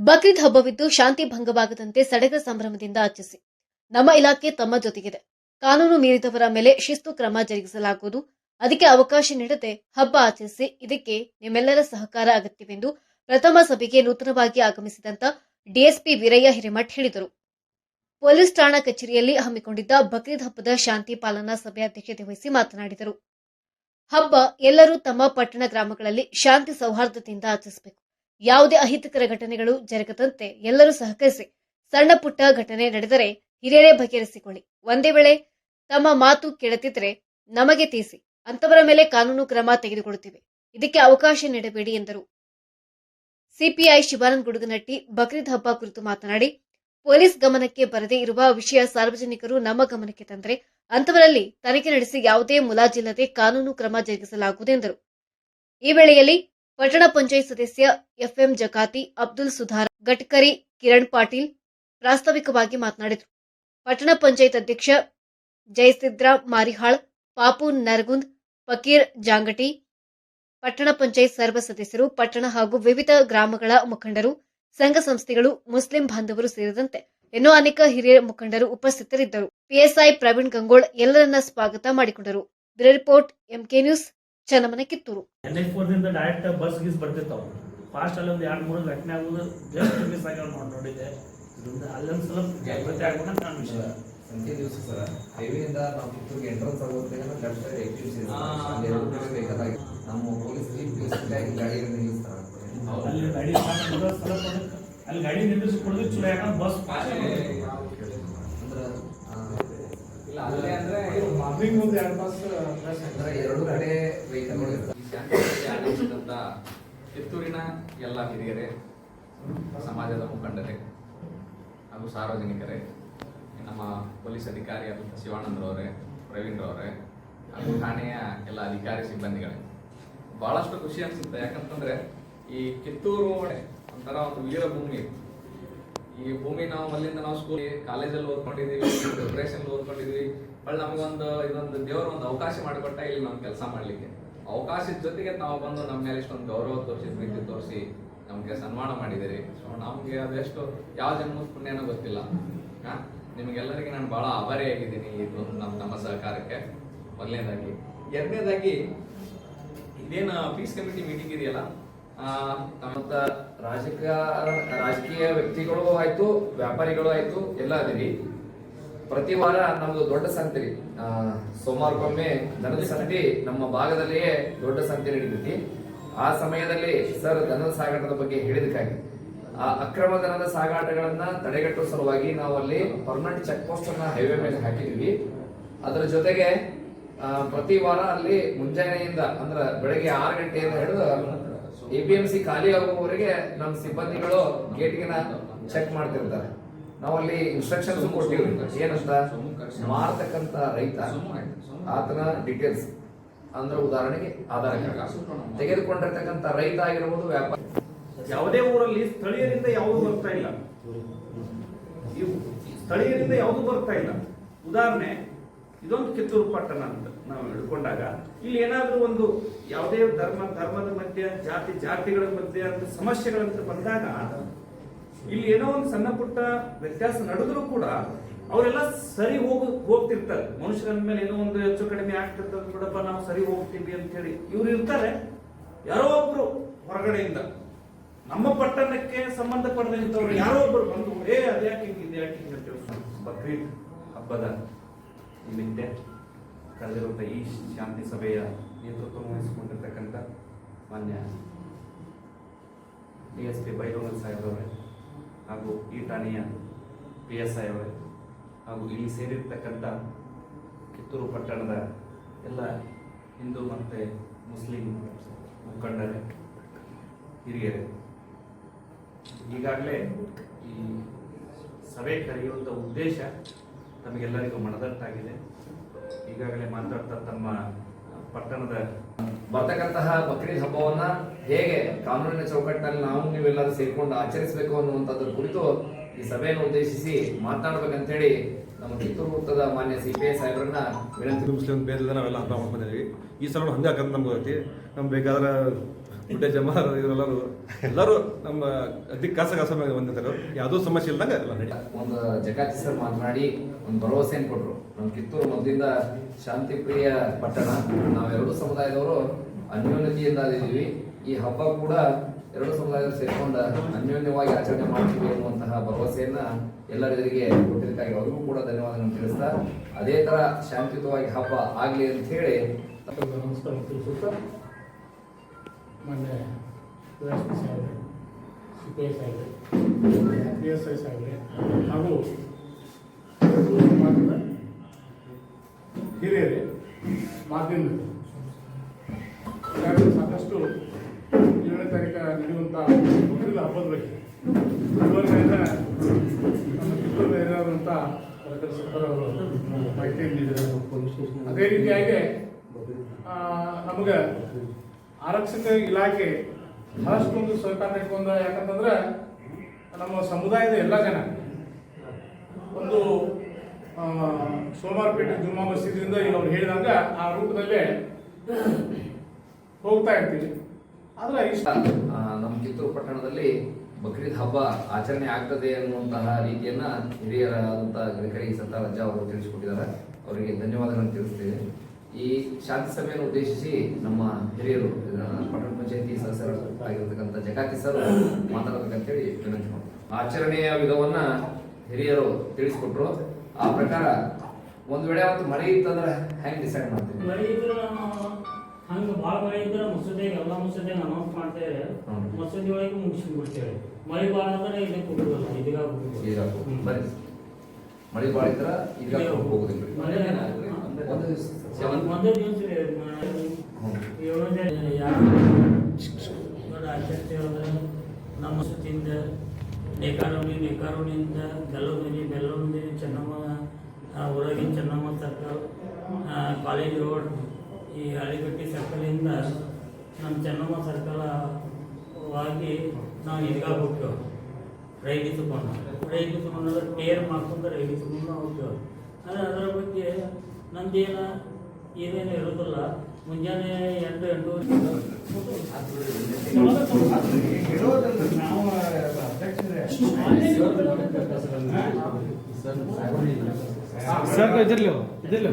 ಬಕ್ರೀದ್ ಹಬ್ಬವಿದ್ದು ಶಾಂತಿ ಭಂಗವಾಗದಂತೆ ಸಡಗರ ಸಂಭ್ರಮದಿಂದ ಆಚರಿಸಿ. ನಮ್ಮ ಇಲಾಖೆ ತಮ್ಮ ಜೊತೆಗಿದೆ. ಕಾನೂನು ಮೀರಿದವರ ಮೇಲೆ ಶಿಸ್ತು ಕ್ರಮ ಜರುಗಿಸಲಾಗುವುದು. ಅದಕ್ಕೆ ಅವಕಾಶ ನೀಡದೆ ಹಬ್ಬ ಆಚರಿಸಿ ಇದಕ್ಕೆ ನಿಮ್ಮೆಲ್ಲರ ಸಹಕಾರ ಅಗತ್ಯವೆಂದು ಪ್ರಥಮ ಸಭೆಗೆ ನೂತನವಾಗಿ ಆಗಮಿಸಿದಂತ ಡಿಎಸ್ಪಿ ವೀರಯ್ಯ ಹಿರೇಮಠ್ ಹೇಳಿದರು. ಪೊಲೀಸ್ ಠಾಣಾ ಕಚೇರಿಯಲ್ಲಿ ಹಮ್ಮಿಕೊಂಡಿದ್ದ ಬಕ್ರೀದ್ ಹಬ್ಬದ ಶಾಂತಿ ಪಾಲನಾ ಸಭೆ ಅಧ್ಯಕ್ಷತೆ ವಹಿಸಿ ಮಾತನಾಡಿದರು. ಹಬ್ಬ ಎಲ್ಲರೂ ತಮ್ಮ ಪಟ್ಟಣ ಗ್ರಾಮಗಳಲ್ಲಿ ಶಾಂತಿ ಸೌಹಾರ್ದತೆಯಿಂದ ಆಚರಿಸಬೇಕು. ಯಾವುದೇ ಅಹಿತಕರ ಘಟನೆಗಳು ಜರುಗದಂತೆ ಎಲ್ಲರೂ ಸಹಕರಿಸಿ ಸಣ್ಣ ಪುಟ್ಟ ಘಟನೆ ನಡೆದರೆ ಹಿರಿಯರೇ ಬಗೆಹರಿಸಿಕೊಳ್ಳಿ. ಒಂದೇ ವೇಳೆ ತಮ್ಮ ಮಾತು ಕೇಳುತ್ತಿದ್ದರೆ ನಮಗೆ ತೀಸಿ ಅಂತವರ ಮೇಲೆ ಕಾನೂನು ಕ್ರಮ ತೆಗೆದುಕೊಳ್ಳುತ್ತಿವೆ. ಇದಕ್ಕೆ ಅವಕಾಶ ನೀಡಬೇಡಿ ಎಂದರು. ಸಿಪಿಐ ಶಿವಾನಂದ ಗುಡುಗನಟ್ಟಿ, ಬಕ್ರೀದ್ ಹಬ್ಬ ಕುರಿತು ಮಾತನಾಡಿ, ಪೊಲೀಸ್ ಗಮನಕ್ಕೆ ಬರದೇ ಇರುವ ವಿಷಯ ಸಾರ್ವಜನಿಕರು ನಮ್ಮ ಗಮನಕ್ಕೆ ತಂದರೆ ಅಂತವರಲ್ಲಿ ತನಿಖೆ ನಡೆಸಿ ಯಾವುದೇ ಮುಲಾಜಿಲ್ಲದೆ ಕಾನೂನು ಕ್ರಮ ಜರುಗಿಸಲಾಗುವುದು ಎಂದರು. ಈ ವೇಳೆಯಲ್ಲಿ ಪಟ್ಟಣ ಪಂಚಾಯತ್ ಸದಸ್ಯ ಎಫ್ಎಂ ಜಕಾತಿ ಅಬ್ದುಲ್ ಸುಧಾರ ಗಡ್ಕರಿ ಕಿರಣ್ ಪಾಟೀಲ್ ಪ್ರಾಸ್ತಾವಿಕವಾಗಿ ಮಾತನಾಡಿದರು. ಪಟ್ಟಣ ಪಂಚಾಯತ್ ಅಧ್ಯಕ್ಷ ಜಯಸಿದ್ರ ಮಾರಿಹಾಳ್, ಪಾಪು ನರಗುಂದ್, ಫಕೀರ್ ಜಾಂಗಟಿ, ಪಟ್ಟಣ ಪಂಚಾಯತ್ ಸರ್ವ ಸದಸ್ಯರು, ಪಟ್ಟಣ ಹಾಗೂ ವಿವಿಧ ಗ್ರಾಮಗಳ ಮುಖಂಡರು, ಸಂಘ ಸಂಸ್ಥೆಗಳು, ಮುಸ್ಲಿಂ ಬಾಂಧವರು ಸೇರಿದಂತೆ ಇನ್ನೂ ಅನೇಕ ಹಿರಿಯ ಮುಖಂಡರು ಉಪಸ್ಥಿತರಿದ್ದರು. ಪಿಎಸ್ಐ ಪ್ರವೀಣ್ ಗಂಗೋಳ್ ಎಲ್ಲರನ್ನ ಸ್ವಾಗತ ಮಾಡಿಕೊಂಡರು. Bureau report, MK news. Channamane Kittur. Direct bus ಗೀಸ್ ಬರ್ತಿರ್ತಾವ. ಫಾಸ್ಟ್ ಅಲ್ಲಿ ಒಂದು ಎರಡು ಮೂರು ಘಟನೆ ಆಗೋದು ಜಸ್ಟ್ ಮಿಸ್ ಆಗ್ಯಾವ ನೋಡಿ ನೋಡಿದ್ದೆ. ಇದರಿಂದ ಅಲ್ಲೊಂದು ಸ್ವಲ್ಪ ಜಾಗೃತಿ ಆಗ್ಬೇಕಂತ ನಾನು ವಿಷಯ ಸಂಜೆ ದಿವಸ ಸರ್ ಹೈವೇಯಿಂದ ನಾವು ಕಿತ್ತೂರಿಗೆ ಎಂಟ್ರೆನ್ಸ್ ಆಗೋದ್ರಿಂದ ಲೆಫ್ಟ್ ಸೈಡ್ ಇದೆ ಅಲ್ಲಿ ಎರಡು ಕಡೆ ಬೇಕಾದಾಗಿ ನಮ್ಮ ಪೊಲೀಸ್ ಜೀಪ್ ನಿಲ್ಲಿಸಿದಾಗ ಗಾಡಿ ನಿಲ್ಲಿಸ್ತಾರೆ. ಅಲ್ಲಿ ಗಾಡಿ ಅಲ್ಲಿ ಗಾಡಿ ನಿಲ್ಲಿಸ್ಕೊಡೋದು ಚಲೋ ಯಾಕಂದ್ರೆ ಬಸ್ ಫಾಸ್ಟ್ ಮಾರ್ನಿಂಗ್ ಒಂದು ಎರಡು ಅಂದ್ರೆ ಎರಡು ಕಡೆ ವೆಹಿಕಲ್ಗಳು ಈ ಶಾಂತಿಯಲ್ಲಿ ಕಿತ್ತೂರಿನ ಎಲ್ಲ ಹಿರಿಯರೇ ಸಮಾಜದ ಮುಖಂಡರೇ ಹಾಗೂ ಸಾರ್ವಜನಿಕರೇ ನಮ್ಮ ಪೊಲೀಸ್ ಅಧಿಕಾರಿ ಅಧಿಕಾರಿಯಾದಂಥ ಶಿವಾನಂದ್ರವರೇ ಪ್ರವೀಣ್ರವರೇ ಹಾಗೂ ಠಾಣೆಯ ಎಲ್ಲ ಅಧಿಕಾರಿ ಸಿಬ್ಬಂದಿಗಳೇ. ಬಹಳಷ್ಟು ಖುಷಿ ಅನಿಸುತ್ತೆ. ಯಾಕಂತಂದ್ರೆ ಈ ಕಿತ್ತೂರು ಒಂಥರ ಒಂದು ವೀರಭೂಮಿ. ಈ ಭೂಮಿ ನಾವು ಅಲ್ಲಿಂದ ನಾವು ಸ್ಕೂಲ್ ಕಾಲೇಜಲ್ಲಿ ಓದ್ಕೊಂಡಿದೀವಿ ಪ್ರಿಪರೇಷನ್ ಓದ್ಕೊಂಡಿದೀವಿ. ಬಟ್ ನಮಗೊಂದು ಇದೊಂದು ದೇವರ ಒಂದು ಅವಕಾಶ ಮಾಡಿಕೊಟ್ಟ ಇಲ್ಲಿ ನಾವು ಕೆಲಸ ಮಾಡ್ಲಿಕ್ಕೆ. ಅವಕಾಶದ ಜೊತೆಗೆ ನಾವು ಬಂದು ನಮ್ಮ ಮೇಲೆ ಇಷ್ಟೊಂದು ಗೌರವ ತೋರಿಸಿ, ಪ್ರೀತಿ ತೋರಿಸಿ ನಮಗೆ ಸನ್ಮಾನ ಮಾಡಿದಿರಿ ಸೊ ನಮಗೆ ಅದೆಷ್ಟು, ಯಾವ ಜನ್ಮ ಪುಣ್ಯನೋ ಗೊತ್ತಿಲ್ಲ. ಹಾ? ನಿಮಗೆಲ್ಲರಿಗೆ ನಾನು ಬಹಳ ಆಭಾರಿಯಾಗಿದ್ದೀನಿ ಇದೊಂದು ನಮ್ಮ ನಮ್ಮ ಸಹಕಾರಕ್ಕೆ. ಮೊದಲನೇದಾಗಿ. ಎರಡನೇದಾಗಿ, ಇದೇನು ಪೀಸ್ ಕಮಿಟಿ ಮೀಟಿಂಗ್ ಇದೆಯಲ್ಲ? ರಾಜಕೀಯ ರಾಜಕೀಯ ವ್ಯಕ್ತಿಗಳು ಆಯ್ತು, ವ್ಯಾಪಾರಿಗಳು ಆಯ್ತು, ಎಲ್ಲ ಅದಿರಿ ಪ್ರತಿ ವಾರ ನಮ್ದು ದೊಡ್ಡ ಸಂತೆ ರೀ ಸೋಮವಾರಕ್ಕೊಮ್ಮೆ ದನದ ಸಂತೆ ನಮ್ಮ ಭಾಗದಲ್ಲಿಯೇ ದೊಡ್ಡ ಸಂತೆ ನಡೀತೈತಿ. ಆ ಸಮಯದಲ್ಲಿ ಸರ್ ದನದ ಸಾಗಾಟದ ಬಗ್ಗೆ ಹೇಳಿದಕ್ಕಾಗಿ ಆ ಅಕ್ರಮ ದನದ ಸಾಗಾಟಗಳನ್ನ ತಡೆಗಟ್ಟುವ ಸಲುವಾಗಿ ನಾವು ಅಲ್ಲಿ ಪರ್ಮನೆಂಟ್ ಚೆಕ್ ಪೋಸ್ಟ್ ಅನ್ನ ಹೈವೇ ಮೇಲೆ ಹಾಕಿದ್ವಿ ಅದರ ಜೊತೆಗೆ ಪ್ರತಿ ವಾರ ಅಲ್ಲಿ ಮುಂಜಾನೆಯಿಂದ ಅಂದ್ರೆ ಬೆಳಗ್ಗೆ ಆರು ಗಂಟೆಯಿಂದ ಹಿಡಿದು ಎ ಪಿ ಎಂ ಸಿ ಖಾಲಿ ಆಗುವವರೆಗೆ ನಮ್ಮ ಸಿಬ್ಬಂದಿಗಳು ಗೇಟ್ಗಿನ ಚೆಕ್ ಮಾಡ್ತಿರ್ತಾರೆ. ನಾವಲ್ಲಿ ಇನ್ಸ್ಟ್ರಕ್ಷನ್ಸ್ ಕೊಟ್ಟಿವಿ ಏನಂತ? ಮಾರ್ತಕ್ಕಂತ ರೈತ ಆತನ ಡೀಟೇಲ್ಸ್ ಅಂದ್ರೆ ಉದಾಹರಣೆಗೆ ಆಧಾರ್ ಕಾರ್ಡ್. ತೆಗೆದುಕೊಂಡಿರ್ತಕ್ಕಂಥ ರೈತ ಆಗಿರ್ಬೋದು ವ್ಯಾಪಾರ. ಯಾವುದೇ ಊರಲ್ಲಿ ಸ್ಥಳೀಯರಿಂದ ಯಾವುದು ಬರ್ತಾ ಇಲ್ಲ. ಸ್ಥಳೀಯರಿಂದ ಯಾವುದು ಬರ್ತಾ ಇಲ್ಲ. ಉದಾಹರಣೆ ಇದೊಂದು ಕಿತ್ತೂರು ಪಟ್ಟಣ ಅಂತ ನಾವು ಹಿಡ್ಕೊಂಡಾಗ ಇಲ್ಲಿ ಏನಾದರೂ ಒಂದು ಯಾವುದೇ ಧರ್ಮ, ಧರ್ಮದ ಮಧ್ಯೆ, ಜಾತಿ, ಜಾತಿಗಳ ಮಧ್ಯೆ ಅಂತ ಸಮಸ್ಯೆಗಳಂತ ಬಂದಾಗ ಇಲ್ಲಿ ಏನೋ ಒಂದು ಸಣ್ಣ ಪುಟ್ಟ ವ್ಯತ್ಯಾಸ ನಡೆದ್ರು ಕೂಡ ಅವರೆಲ್ಲ ಸರಿ ಹೋಗ, ಹೋಗ್ತಿರ್ತಾರೆ. ಮನುಷ್ಯರ ಮೇಲೆ ಏನೋ ಒಂದು ಹೆಚ್ಚು ಕಡಿಮೆ ಆಗ್ತಿರ್ತದೆ ನೋಡಪ್ಪ ನಾವು ಸರಿ ಹೋಗ್ತೀವಿ ಅಂತ ಹೇಳಿ. ಇವ್ರು ಇರ್ತಾರೆ. ಯಾರೋ ಒಬ್ರು ಹೊರಗಡೆಯಿಂದ. ನಮ್ಮ ಪಟ್ಟಣಕ್ಕೆ ಸಂಬಂಧಪಟ್ಟಂಥವ್ರು ಯಾರೋ ಒಬ್ರು ಬಂದು, ಏ, ಅದ್ಯಾಕೆ ಅಂತ ಹೇಳಿ ಬಕ್ರೀದ್ ಹಬ್ಬದ ನಿಮಿತ್ತ ಕಳೆದಿರುವಂಥ ಈ ಶಾಂತಿ ಸಭೆಯ ನೇತೃತ್ವ ವಹಿಸಿಕೊಂಡಿರ್ತಕ್ಕಂಥ ಮಾನ್ಯ ಡಿ ಎಸ್ ಪಿ ಬೈರೋಗಲ್ ಸಾಹೇಬ್ರವರೇ ಹಾಗೂ ಈ ಠಾಣೆಯ ಪಿ ಎಸ್ ಐ ಅವರೇ ಹಾಗೂ ಇಲ್ಲಿ ಸೇರಿರ್ತಕ್ಕಂಥ ಕಿತ್ತೂರು ಪಟ್ಟಣದ ಎಲ್ಲ ಹಿಂದೂ ಮತ್ತು ಮುಸ್ಲಿಂ ಮುಖಂಡರೇ, ಹಿರಿಯರೇ, ಈಗಾಗಲೇ ಈ ಸಭೆ ಕರೆಯುವಂಥ ಉದ್ದೇಶ ತಮಗೆಲ್ಲರಿಗೂ ಮನದಟ್ಟಾಗಿದೆ. ಈಗಾಗಲೇ ಮಾತಾಡ್ತಾ ತಮ್ಮ ಪಟ್ಟಣದ ಬರ್ತಕ್ಕಂತಹ ಬಕ್ರೀದ್ ಹಬ್ಬವನ್ನ ಹೇಗೆ ಕಾನೂನಿನ ಚೌಕಟ್ಟಿನಲ್ಲಿ ನಾವು ನೀವೆಲ್ಲರೂ ಸೇರಿಕೊಂಡು ಆಚರಿಸಬೇಕು ಅನ್ನುವಂಥದ್ರ ಕುರಿತು ಈ ಸಭೆಯನ್ನು ಉದ್ದೇಶಿಸಿ ಮಾತನಾಡ್ಬೇಕಂತ ಹೇಳಿ ನಮ್ಮ ಕಿತ್ತೂರು ವೃತ್ತದ ಮಾನ್ಯ ಸಿ ಪಿ ಐ ಸಾಹೇಬ್ರನ್ನ ವಿನಂತಿ ಮುಸ್ಲಿಂ ಬೇರೆ ನಾವೆಲ್ಲ ಹಬ್ಬ ಮಾಡ್ಕೊಂಡಿದ್ದೀವಿ. ಈ ಸಲ ಹಂಗೆ ಹಾಕಂತ ನಮ್ಗೆ ಐತಿ ನಮ್ಗೆ ಬೇಕಾದ್ರೆ ಜಮಾರ್ ಇವರೆಲ್ಲರೂ ಎಲ್ಲರೂ ನಮ್ಮ ಅತಿ ಕಾಸ ಕಾಸ ಮೇಲೆ ಬಂದಿದ್ದಾರೆ ಯಾವುದೋ ಸಮಸ್ಯೆ ಇಲ್ದಂಗೆ ಎಲ್ಲ ನಡಿ ಒಂದು ಜಗಾತಿ ಸರ್ ಮಾತನಾಡಿ ಒಂದು ಭರವಸೆಯನ್ನು ಕೊಟ್ಟರು ನಮ್ಮ ಕಿತ್ತೂರು ಮೊದಲಿಂದ ಶಾಂತಿ ಪ್ರಿಯ ಪಟ್ಟಣ. ನಾವೆರಡು ಸಮುದಾಯದವರು ಅನ್ಯೋನ್ಯತೆಯಿಂದ ಇದ್ದೀವಿ. ಈ ಹಬ್ಬ ಕೂಡ ಎರಡು ಸಮುದಾಯದವರು ಸೇರಿಕೊಂಡು ಅನ್ಯೋನ್ಯವಾಗಿ ಆಚರಣೆ ಮಾಡ್ತೀವಿ ಅನ್ನುವಂತಹ ಭರವಸೆಯನ್ನ ಎಲ್ಲರಿಗೆ ಕೊಟ್ಟಿದ್ದಕ್ಕಾಗಿ ಅವ್ರಿಗೂ ಕೂಡ ಧನ್ಯವಾದಗಳನ್ನು ತಿಳಿಸ್ತಾ ಅದೇ ತರ ಶಾಂತಿಯುತವಾಗಿ ಹಬ್ಬ ಆಗಲಿ ಅಂತ ಹೇಳಿ. ನಮಸ್ಕಾರ ತಿಳಿಸುತ್ತಾ ಮೊನ್ನೆ ಎಸ್ ಸಾಹೇಬ್ರೆ ಸಿ ಪಿ ಐ ಸಾಹೇಬ್ರೆ ಪಿ ಎಸ್ ಐ ಸಾಹೇಬ್ರೆ ಹಾಗೂ ಹಿರಿಯರೇ ಮಾಧ್ಯಮದ ಈಗಾಗಲೇ ಸಾಕಷ್ಟು ಏಳನೇ ತಾರೀಕು ನಡೆಯುವಂಥ ಬಕ್ರೀದ್ ಹಬ್ಬದ ಬಗ್ಗೆ ಇದುವರೆಗೆ ನಮ್ಮ ಕಿತ್ತೂರು ಏನಾದಂಥ ಕರಕರ ಸರ್ಕಾರ ಅವರು ಮಾಹಿತಿ ನೀಡಿದ್ದಾರೆ ಅದೇ ರೀತಿಯಾಗಿ ನಮಗೆ ಆರಕ್ಷಕ ಇಲಾಖೆ ಬಹಳಷ್ಟೊಂದು ಸಹಕಾರ ನೀಡ್ಕೊಂಡ ಯಾಕಂತಂದ್ರೆ ನಮ್ಮ ಸಮುದಾಯದ ಎಲ್ಲ ಜನ ಒಂದು ಸೋಮವಾರಪೇಟೆ ಜುಮ್ಮಾ ಮಸೀದಿಯಿಂದ ಈಗ ಅವ್ರು ಹೇಳಿದಾಗ ಆ ರೂಪದಲ್ಲೇ ಹೋಗ್ತಾ ಇರ್ತೀವಿ. ಆದ್ರೆ ಇಷ್ಟ. ನಮ್ಮ ಕಿತ್ತೂರು ಪಟ್ಟಣದಲ್ಲಿ ಬಕ್ರೀದ್ ಹಬ್ಬ ಆಚರಣೆ ಆಗ್ತದೆ ಅನ್ನುವಂತಹ ರೀತಿಯನ್ನ ಹಿರಿಯರಾದಂತಹ ಗಡಕರಿ ಸತ್ತಾರಜ್ಜ ಅವರು ತಿಳಿಸಿಕೊಟ್ಟಿದ್ದಾರೆ. ಅವರಿಗೆ ಧನ್ಯವಾದಗಳನ್ನು ತಿಳಿಸ್ತೇವೆ. ಈ ಶಾಂತಿ ಸಭೆಯನ್ನು ಉದ್ದೇಶಿಸಿ ನಮ್ಮ ಹಿರಿಯರು ಪಟ್ಟಣ ಪಂಚಾಯತಿ ಸದಸ್ಯರಾಗಿರ್ತಕ್ಕಂಥ ಜಗಾತಿ ಸರ್ ಮಾತಾಡಬೇಕಂತೇಳಿ ವಿನಂತಿ ಮಾಡ್ತಾರೆ ಆಚರಣೆಯ ವಿಧವನ್ನ ಹಿರಿಯರು ತಿಳಿಸ್ಕೊಟ್ರು. ಆ ಪ್ರಕಾರ ಒಂದ್ ವೇಳೆ ಅವತ್ತು ಮಳೆ ಇತ್ತಂದ್ರೆ ಹೆಂಗ್ ಡಿಸೈಡ್ ಮಾಡ್ತೀವಿ ಮಳೆ ಇದ್ರೆ ಹಂಗ ಭಾಳ ಮಳೆ ಇದ್ರೆ ಮಸೂದೆ ಎಲ್ಲ ಮಸೂದೆಗೆ ಅನೌನ್ಸ್ ಮಾಡ್ತೇವೆ. ಮಸೂದೆ ಒಳಗೆ ಮುಗಿಸ್ಬಿಡ್ತೇವೆ ಮಳೆ ಭಾಳ ಅಂದ್ರೆ ಇದಕ್ಕೆ ಹೋಗುದಿಲ್ಲ. ಇದೀಗ ಬರ್ರಿ ಮಳೆ ಭಾಳ ಇದ್ರೆ ಈಗ ಹೋಗುದಿಲ್ಲ. ಮಳೆ ಒಂದು ದಿವ್ಸ ರೀ, ಮ- ಯಾರು ನಮ್ಮ ಸುತ್ತಿಂದ ನೇಕಾರೋಣಿ ನೇಕಾರೋಣಿಯಿಂದ ಬೆಲ್ಲವಣಿ ಬೆಲ್ಲವಣಿ ಚೆನ್ನಮ್ಮ ಆ, ಹೊರಗಿನ ಚೆನ್ನಮ್ಮ ಸರ್ಕಲ್ ಕಾಲೇಜ್ ರೋಡ್ ಈ ಹಳಿಗಟ್ಟಿ ಸರ್ಕಲಿಂದ ನಮ್ಮ ಚೆನ್ನಮ್ಮ ಸರ್ಕಲ್ ಆಗಿ ನಾವು ಇದಕ್ಕೆ ಹೋಗ್ತೇವೆ ರೈಲಿ ತಗೊಂಡು ರೈಲಿ ತಗೊಂಡು ಟೇರ್ ಮಾಡ್ಕೊಂಡು ರೈಲಿ ತಗೊಂಡು ಹೋಗ್ತೇವೆ ಆದರೆ ಅದರ ಬಗ್ಗೆ ನಂದೇನ ಏನೇನು ಇರೋದಿಲ್ಲ ಮುಂಜಾನೆ ಎಂಟು ಎಂಟು ಸರ್ ಇದಿರ್ಲಿ ಇದಿರ್ಲಿ